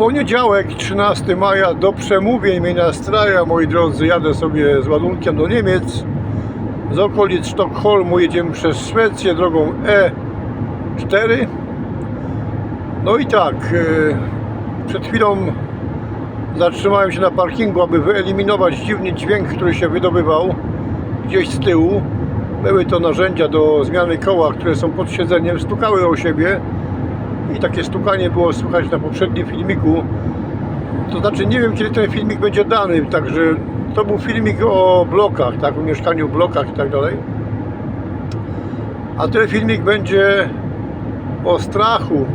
Poniedziałek, 13 maja, do przemówień mnie nastraja, moi drodzy. Jadę sobie z ładunkiem do Niemiec. Z okolic Sztokholmu jedziemy przez Szwecję drogą E4. No i tak, e, przed chwilą zatrzymałem się na parkingu, aby wyeliminować dziwny dźwięk, który się wydobywał gdzieś z tyłu. Były to narzędzia do zmiany koła, które są pod siedzeniem, stukały o siebie i takie stukanie było słychać na poprzednim filmiku. To znaczy nie wiem kiedy ten filmik będzie dany, także to był filmik o blokach, tak, o mieszkaniu w blokach i tak dalej. A ten filmik będzie o strachu.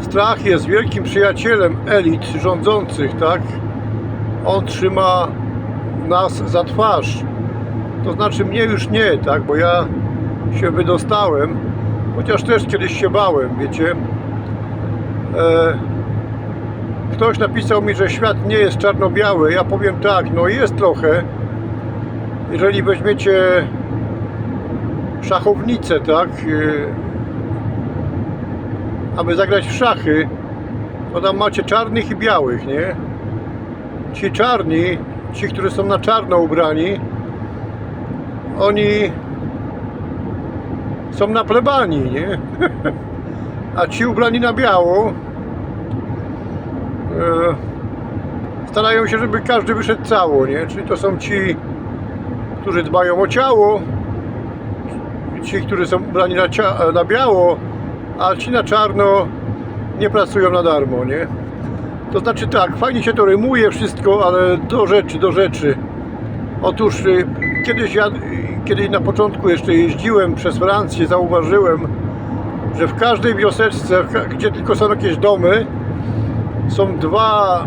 Strach jest wielkim przyjacielem elit rządzących, tak? On trzyma nas za twarz. To znaczy mnie już nie, tak? Bo ja się wydostałem, chociaż też kiedyś się bałem, wiecie. E, ktoś napisał mi, że świat nie jest czarno-biały. Ja powiem tak, no jest trochę. Jeżeli weźmiecie szachownicę, tak? E, aby zagrać w szachy, to tam macie czarnych i białych, nie? Ci czarni, ci, którzy są na czarno ubrani, oni są na plebanii, nie? A ci ubrani na biało e, starają się, żeby każdy wyszedł cało, nie? Czyli to są ci, którzy dbają o ciało, ci, którzy są ubrani na, na biało, a ci na czarno nie pracują na darmo, nie? To znaczy tak, fajnie się to rymuje wszystko, ale do rzeczy, do rzeczy. Otóż y, kiedyś ja, kiedyś na początku jeszcze jeździłem przez Francję, zauważyłem, że w każdej wioseczce, gdzie tylko są jakieś domy, są dwa,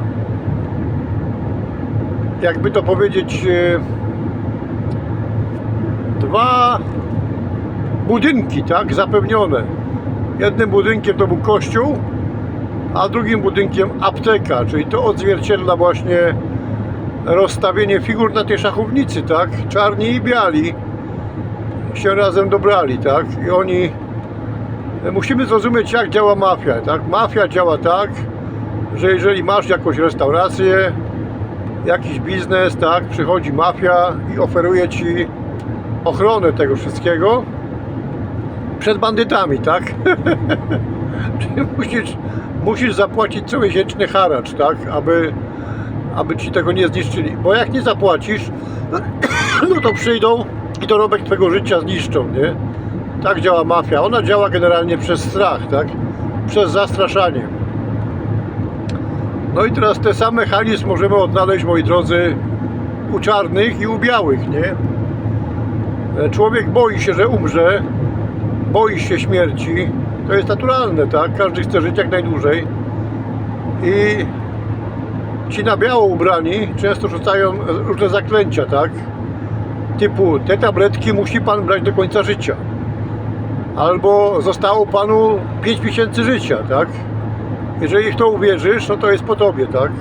jakby to powiedzieć, y, dwa budynki, tak, zapewnione. Jednym budynkiem to był kościół, a drugim budynkiem apteka, czyli to odzwierciedla właśnie rozstawienie figur na tej szachownicy, tak? Czarni i biali się razem dobrali, tak? I oni musimy zrozumieć jak działa mafia, tak? Mafia działa tak, że jeżeli masz jakąś restaurację, jakiś biznes, tak? Przychodzi mafia i oferuje ci ochronę tego wszystkiego przed bandytami, tak? Musisz, musisz zapłacić comiesięczny haracz, tak? Aby, aby ci tego nie zniszczyli. Bo jak nie zapłacisz, no to przyjdą i dorobek twojego życia zniszczą, nie? Tak działa mafia. Ona działa generalnie przez strach, tak? Przez zastraszanie. No i teraz ten sam mechanizm możemy odnaleźć, moi drodzy, u czarnych i u białych, nie? Człowiek boi się, że umrze, boi się śmierci. To jest naturalne, tak? Każdy chce żyć jak najdłużej. I ci na biało ubrani często rzucają różne zaklęcia, tak? Typu, te tabletki musi pan brać do końca życia. Albo zostało panu 5 miesięcy życia, tak? Jeżeli w to uwierzysz, no to jest po tobie, tak?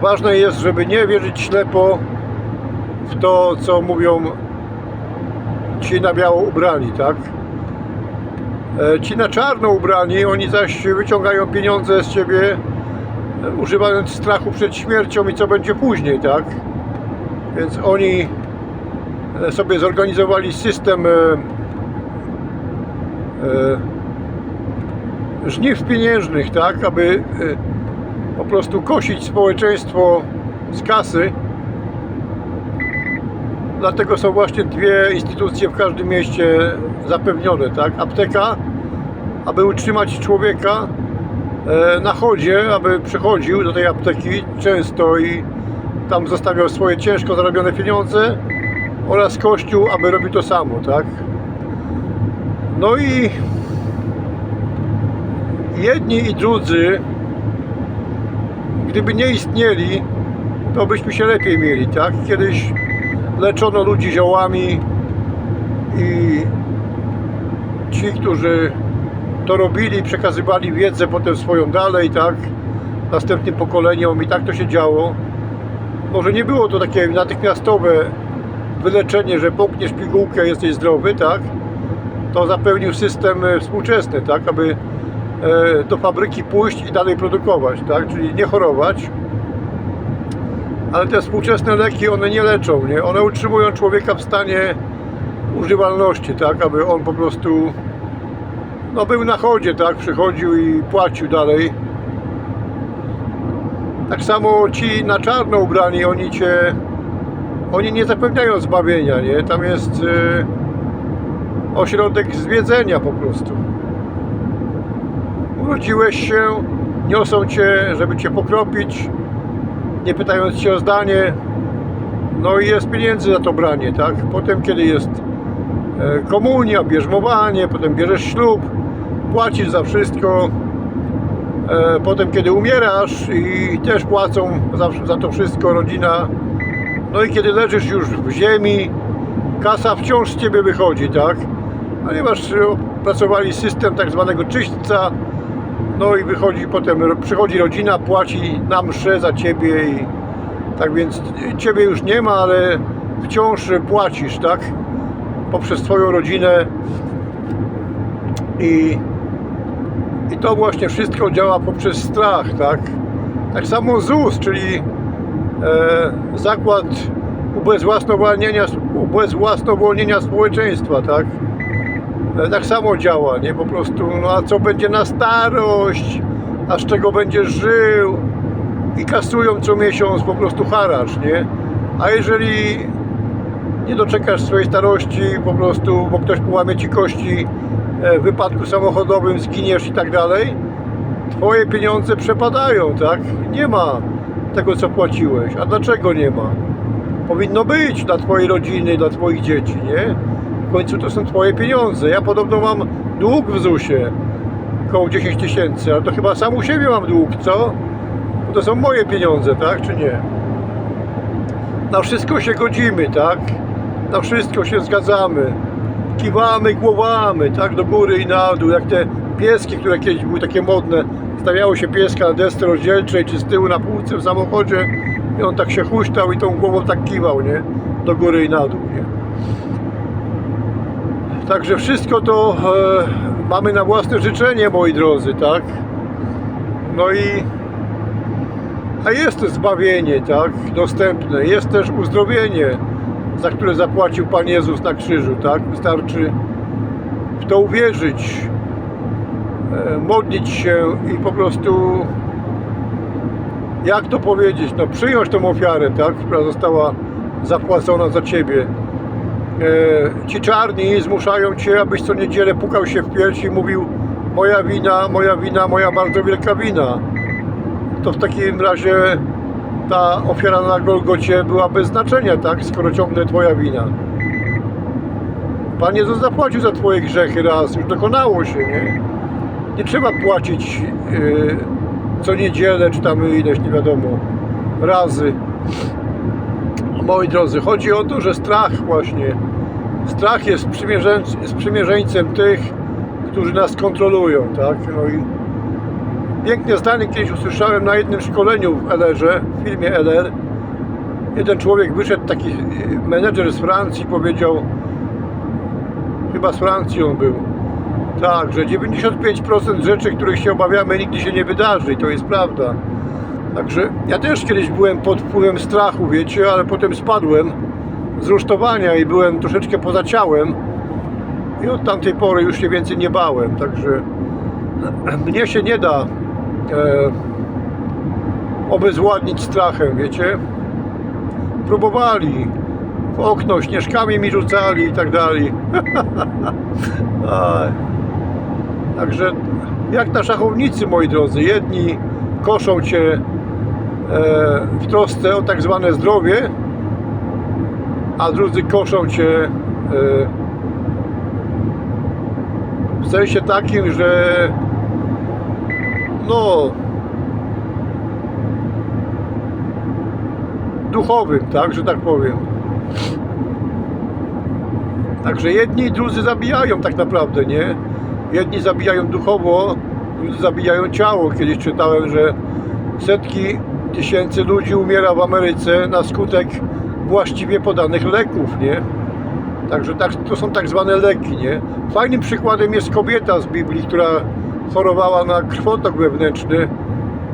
Ważne jest, żeby nie wierzyć ślepo w to, co mówią ci na biało ubrani, tak? E, Ci na czarno ubrani, oni zaś wyciągają pieniądze z ciebie, e, używając strachu przed śmiercią i co będzie później, tak? Więc oni sobie zorganizowali system e, e, żniw pieniężnych, tak? Aby e, po prostu kosić społeczeństwo z kasy. Dlatego są właśnie dwie instytucje w każdym mieście zapewnione, tak? Apteka, aby utrzymać człowieka na chodzie, aby przychodził do tej apteki często i tam zostawiał swoje ciężko zarobione pieniądze oraz kościół, aby robił to samo, tak? No i jedni i drudzy, gdyby nie istnieli, to byśmy się lepiej mieli, tak? Kiedyś leczono ludzi ziołami i ci, którzy to robili, przekazywali wiedzę potem swoją dalej, tak, następnym pokoleniom i tak to się działo. Może nie było to takie natychmiastowe wyleczenie, że połkniesz pigułkę, jesteś zdrowy, tak, to zapewnił system e, współczesny, tak, aby e, do fabryki pójść i dalej produkować, tak? Czyli nie chorować. Ale te współczesne leki, one nie leczą, nie? One utrzymują człowieka w stanie używalności, tak? Aby on po prostu no był na chodzie, tak? Przychodził i płacił dalej. Tak samo ci na czarno ubrani, oni cię oni nie zapewniają zbawienia, nie? Tam jest e, ośrodek zwiedzenia po prostu. Urodziłeś się, niosą cię, żeby cię pokropić, nie pytając cię o zdanie. No i jest pieniędzy za to branie, tak? Potem, kiedy jest e, komunia, bierzmowanie, potem bierzesz ślub, płacisz za wszystko. E, Potem, kiedy umierasz i też płacą za, za to wszystko rodzina. No i kiedy leżysz już w ziemi, kasa wciąż z ciebie wychodzi, tak? Ponieważ opracowali system tak zwanego czyśćca, no i wychodzi potem, przychodzi rodzina, płaci na mszę za ciebie i tak więc ciebie już nie ma, ale wciąż płacisz, tak? Poprzez twoją rodzinę i, i to właśnie wszystko działa poprzez strach, tak? Tak samo ZUS, czyli e, zakład ubezwłasnowolnienia, ubezwłasnowolnienia społeczeństwa, tak? E, tak samo działa, nie? Po prostu, no a co będzie na starość, a z czego będziesz żył i kasują co miesiąc po prostu haracz, nie? A jeżeli nie doczekasz swojej starości po prostu, bo ktoś połamie ci kości e, w wypadku samochodowym, zginiesz i tak dalej, twoje pieniądze przepadają, tak? Nie ma tego, co płaciłeś. A dlaczego nie ma? Powinno być dla twojej rodziny, dla twoich dzieci, nie? W końcu to są twoje pieniądze. Ja podobno mam dług w ZUS-ie, około 10 tysięcy, ale to chyba sam u siebie mam dług, co? Bo to są moje pieniądze, tak, czy nie? Na wszystko się godzimy, tak? Na wszystko się zgadzamy. Kiwamy głowami, tak, do góry i na dół, jak te pieski, które kiedyś były takie modne. Stawiało się pieska na desce rozdzielczej, czy z tyłu na półce w samochodzie i on tak się huśtał i tą głową tak kiwał, nie? Do góry i na dół, nie? Także wszystko to e, mamy na własne życzenie, moi drodzy, tak? No i a jest zbawienie, tak? Dostępne. Jest też uzdrowienie, za które zapłacił Pan Jezus na krzyżu, tak? Wystarczy w to uwierzyć, modlić się i po prostu jak to powiedzieć, no przyjąć tą ofiarę, tak? Która została zapłacona za Ciebie. E, ci czarni zmuszają Cię, abyś co niedzielę pukał się w piersi i mówił moja wina, moja wina, moja bardzo wielka wina to w takim razie ta ofiara na Golgocie była bez znaczenia, tak? Skoro ciągle Twoja wina. Pan Jezus zapłacił za Twoje grzechy raz, już dokonało się, nie? Nie trzeba płacić yy, co niedzielę, czy tam ileś, nie wiadomo, razy. Moi drodzy, chodzi o to, że strach właśnie, strach jest, sprzymierzeńc- sprzymierzeńcem tych, którzy nas kontrolują, tak? No i Piękne zdanie kiedyś usłyszałem na jednym szkoleniu w LR-ze, w firmie LR. Jeden człowiek wyszedł, taki e, menedżer z Francji, powiedział, chyba z Francji on był, tak, że 95% rzeczy, których się obawiamy, nigdy się nie wydarzy i to jest prawda. Także ja też kiedyś byłem pod wpływem strachu, wiecie, ale potem spadłem z rusztowania i byłem troszeczkę poza ciałem i od tamtej pory już się więcej nie bałem, także mnie się nie da e, obezwładnić strachem, wiecie. Próbowali. W okno śnieżkami mi rzucali i tak dalej. Także jak na szachownicy, moi drodzy, jedni koszą cię e, w trosce o tak zwane zdrowie, a drudzy koszą cię e, w sensie takim, że no duchowym, tak, że tak powiem. Także jedni i drudzy zabijają tak naprawdę, nie? Jedni zabijają duchowo, drudzy zabijają ciało. Kiedyś czytałem, że setki tysięcy ludzi umiera w Ameryce na skutek właściwie podanych leków, nie? Także tak, to są tak zwane leki, nie? Fajnym przykładem jest kobieta z Biblii, która chorowała na krwotok wewnętrzny.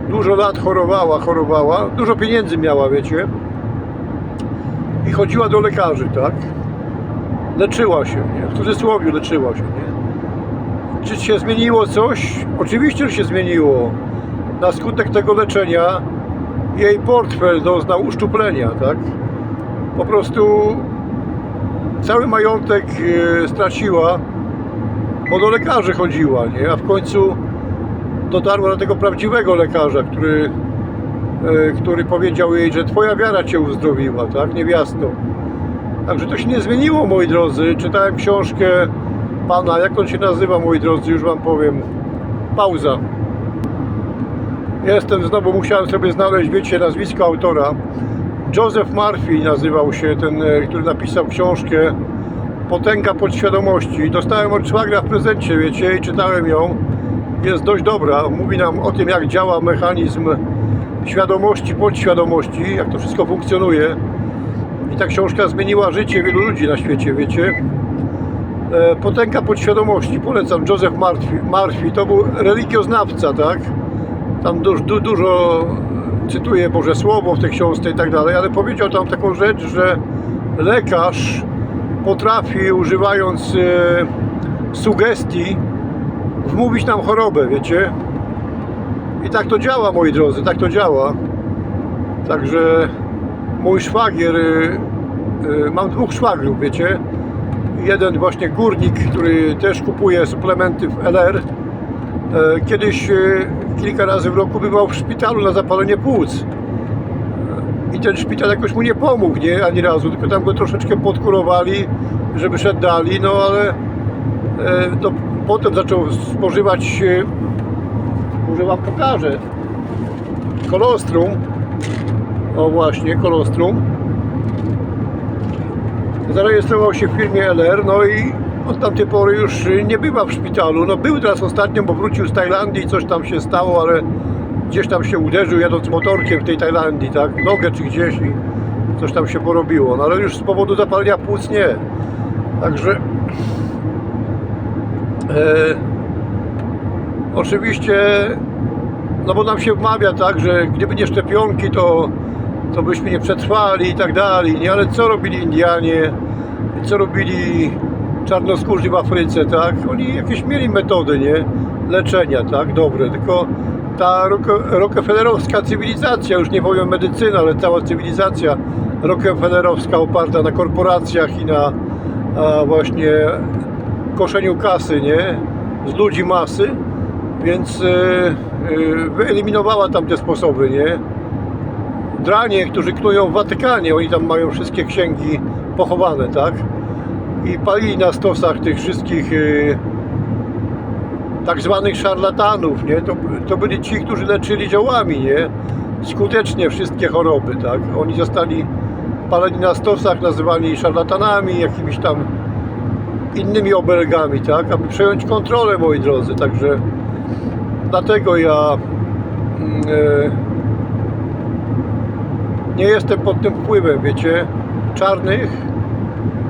Dużo lat chorowała, chorowała. Dużo pieniędzy miała, wiecie. I chodziła do lekarzy, tak? Leczyła się, nie? W cudzysłowie leczyła się, nie? Czy się zmieniło coś? Oczywiście, że się zmieniło. Na skutek tego leczenia jej portfel doznał uszczuplenia, tak? Po prostu cały majątek e, straciła, bo do lekarzy chodziła, nie? A w końcu dotarła do tego prawdziwego lekarza, który, e, który powiedział jej, że twoja wiara cię uzdrowiła, tak? Niewiasto. Także to się nie zmieniło, moi drodzy. Czytałem książkę pana, jak on się nazywa, moi drodzy, już wam powiem. Pauza. Jestem znowu, musiałem sobie znaleźć, wiecie, nazwisko autora. Joseph Murphy nazywał się ten, e, który napisał książkę Potęga podświadomości. Dostałem od szwagra w prezencie, wiecie, i czytałem ją. Jest dość dobra. Mówi nam o tym, jak działa mechanizm świadomości, podświadomości, jak to wszystko funkcjonuje. I ta książka zmieniła życie wielu ludzi na świecie, wiecie. E, Potęga podświadomości, polecam, Joseph Murphy, Murphy to był religioznawca, tak? Tam du, du, dużo cytuje Boże Słowo w tej książce i tak dalej, ale powiedział tam taką rzecz, że lekarz potrafi używając e, sugestii wmówić nam chorobę, wiecie? I tak to działa, moi drodzy, tak to działa. Także mój szwagier, y, y, mam dwóch szwagrów, wiecie. Jeden właśnie górnik, który też kupuje suplementy w LR. E, Kiedyś y, kilka razy w roku bywał w szpitalu na zapalenie płuc. I ten szpital jakoś mu nie pomógł, nie? Ani razu, tylko tam go troszeczkę podkurowali, żeby szedł dalej, no ale e, to potem zaczął spożywać, e, może wam pokażę, kolostrum. O właśnie, kolostrum. Zarejestrował się w firmie LR, no i od tamtej pory już nie bywa w szpitalu. No był teraz ostatnio, bo wrócił z Tajlandii, coś tam się stało, ale gdzieś tam się uderzył jadąc motorkiem w tej Tajlandii, tak? Nogę czy gdzieś i coś tam się porobiło. No ale już z powodu zapalenia płuc nie. Także e, oczywiście no bo nam się wmawia tak, że gdyby nie szczepionki, to, to byśmy nie przetrwali i tak dalej, nie? Ale co robili Indianie, co robili czarnoskórzy w Afryce, tak? Oni jakieś mieli metody, nie? Leczenia, tak? Dobre, tylko ta Rock- Rockefellerowska cywilizacja, już nie powiem medycyna, ale cała cywilizacja Rockefellerowska oparta na korporacjach i na właśnie koszeniu kasy, nie? Z ludzi masy, więc e, e, wyeliminowała tam te sposoby, nie? Dranie, którzy knują w Watykanie, oni tam mają wszystkie księgi pochowane, tak? I palili na stosach tych wszystkich e, tak zwanych szarlatanów, nie? To, to byli ci, którzy leczyli ziołami, nie? Skutecznie wszystkie choroby, tak? Oni zostali paleni na stosach, nazywani szarlatanami, jakimiś tam innymi obelgami, tak? Aby przejąć kontrolę, moi drodzy, także dlatego ja e, nie jestem pod tym wpływem, wiecie, czarnych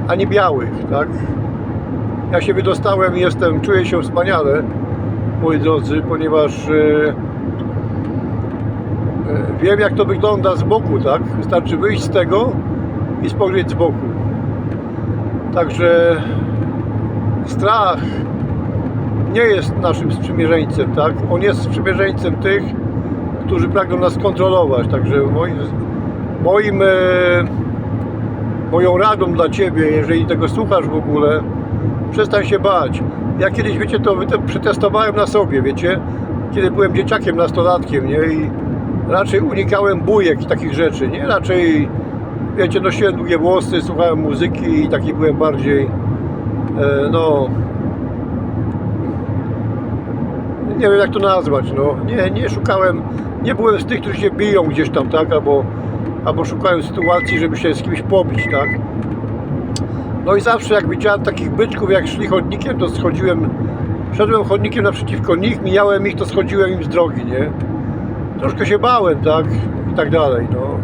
ani białych, tak? Ja się wydostałem jestem, czuję się wspaniale, moi drodzy, ponieważ e, wiem jak to wygląda z boku, tak? Wystarczy wyjść z tego i spojrzeć z boku. Także strach nie jest naszym sprzymierzeńcem, tak? On jest sprzymierzeńcem tych, którzy pragną nas kontrolować. Także moim, moim e, moją radą dla Ciebie, jeżeli tego słuchasz w ogóle, przestań się bać. Ja kiedyś, wiecie, to przetestowałem na sobie, wiecie, kiedy byłem dzieciakiem, nastolatkiem, nie? I raczej unikałem bujek i takich rzeczy, nie? Raczej, wiecie, nosiłem długie włosy, słuchałem muzyki i taki byłem bardziej, e, no, nie wiem jak to nazwać, no, nie, nie szukałem, nie byłem z tych, którzy się biją gdzieś tam, tak, albo, albo szukałem sytuacji, żeby się z kimś pobić, tak. No i zawsze jak widziałem takich byczków, jak szli chodnikiem, to schodziłem, szedłem chodnikiem naprzeciwko nich, mijałem ich, to schodziłem im z drogi, nie. Troszkę się bałem, tak, i tak dalej, no.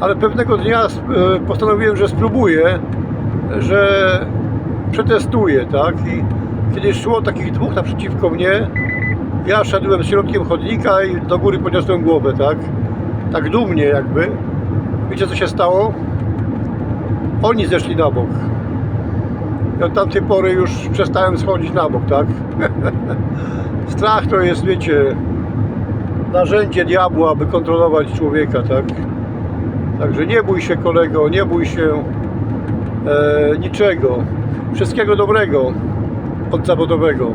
Ale pewnego dnia e, postanowiłem, że spróbuję, że przetestuję, tak, i kiedy szło takich dwóch naprzeciwko mnie, Ja szedłem środkiem chodnika i do góry podniosłem głowę, tak? Tak dumnie jakby. Wiecie co się stało? Oni zeszli na bok. I od tamtej pory już przestałem schodzić na bok, tak? Strach to jest, wiecie, narzędzie diabła, aby kontrolować człowieka, tak? Także nie bój się kolego, nie bój się e, niczego. Wszystkiego dobrego od zawodowego.